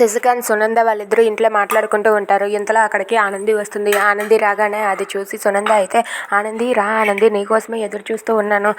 శశికాంత్ సునంద వాళ్ళిద్దరూ ఇంట్లో మాట్లాడుకుంటూ ఉంటారు. ఇంతలో అక్కడికి ఆనంది వస్తుంది. ఆనంది రాగానే అది చూసి సునంద అయితే ఆనంది రా ఆనంది నీకోసమే ఎదురు చూస్తూ ఉన్నాను.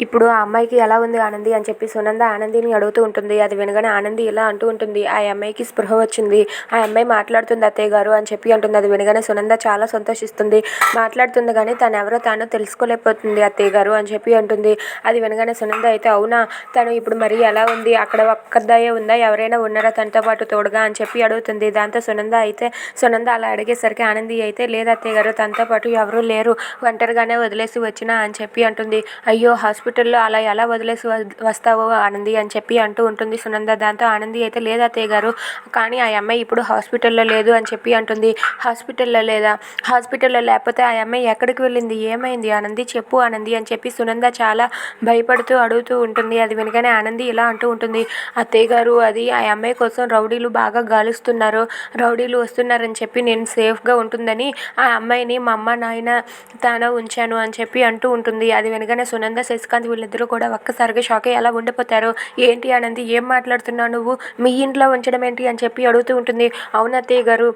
ఇప్పుడు ఆ అమ్మాయికి ఎలా ఉంది ఆనంది అని చెప్పి సునంద ఆనందిని అడుగుతూ ఉంటుంది. అది వినగానే ఆనంది ఇలా అంటూ ఉంటుంది. ఆ అమ్మాయికి స్పృహ వచ్చింది. ఆ అమ్మాయి మాట్లాడుతుంది అత్తయ్య గారు అని చెప్పి అంటుంది. అది వినగానే సునంద చాలా సంతోషిస్తుంది. మాట్లాడుతుంది కానీ తను ఎవరో తాను తెలుసుకోలేకపోతుంది. అత్తయ్య గారు అని చెప్పి అంటుంది. అది వినగానే సునంద అయితే అవునా? తను ఇప్పుడు మరి ఎలా ఉంది? అక్కడ ఒక్కదాయే ఉందా? ఎవరైనా ఉన్నారా తనతో పాటు తోడుగా? అని చెప్పి అడుగుతుంది. దాంతో సునంద అయితే సునంద అలా అడిగేసరికి ఆనంది అయితే లేదు అత్తయ్య గారు తనతో పాటు ఎవరూ లేరు. ఒంటరిగానే వదిలేసి వచ్చినా? అని చెప్పి అంటుంది. అయ్యో హాస్పిటల్లో అలా ఎలా వదిలేసి వస్తావో ఆనంది అని చెప్పి అంటూ ఉంటుంది. సునంద దాంతో ఆనంది అయితే లేదు అత్తయ్య గారు? కానీ ఆ అమ్మాయి ఇప్పుడు హాస్పిటల్లో లేదు అని చెప్పి అంటుంది. హాస్పిటల్లో లేదా? హాస్పిటల్లో లేకపోతే ఆ అమ్మాయి ఎక్కడికి వెళ్ళింది? ఏమైంది? ఆనంది చెప్పు ఆనంది అని చెప్పి సునంద చాలా భయపడుతూ అడుగుతూ ఉంటుంది. అది వినగానే ఆనంది ఇలా అంటూ ఉంటుంది. అత్తయ్య గారు అది ఆ అమ్మాయి కోసం రౌడీలు బాగా గాలుస్తున్నారు. రౌడీలు వస్తున్నారని చెప్పి నేను సేఫ్గా ఉంటుందని ఆ అమ్మాయిని మా అమ్మ నాయన తాను ఉంచాను అని చెప్పి అంటూ ఉంటుంది. అది వినగానే సునంద శ్రీకాంత్ వీళ్ళిద్దరూ కూడా ఒక్కసారిగా షాక్ అయ్యి అలా ఉండిపోతారు. ఏంటి అనంది ఏం మాట్లాడుతున్నావు నువ్వు? మీ ఇంట్లో ఉంచడం ఏంటి అని చెప్పి అడుగుతూ ఉంటుంది. అవును అత్తయ్య గారు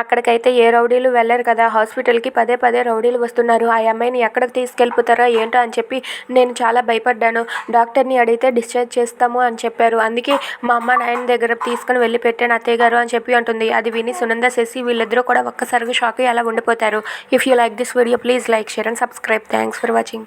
అక్కడికైతే ఏ రౌడీలు వెళ్ళరు కదా. హాస్పిటల్కి పదే పదే రౌడీలు వస్తున్నారు. ఆ అమ్మాయిని ఎక్కడికి తీసుకెళ్ళిపోతారా ఏంటో అని చెప్పి నేను చాలా భయపడ్డాను. డాక్టర్ని అడిగితే డిశ్చార్జ్ చేస్తాము అని చెప్పారు. అందుకే మా అమ్మ నాయన దగ్గర తీసుకుని వెళ్ళి పెట్టాను అత్తయ్య గారు అని చెప్పి అంటుంది. అది విని సునంద శశి వీళ్ళిద్దరూ కూడా ఒక్కసారిగా షాక్ అయ్యి అలా ఉండిపోతారు. If you like this video please like share and subscribe thanks for watching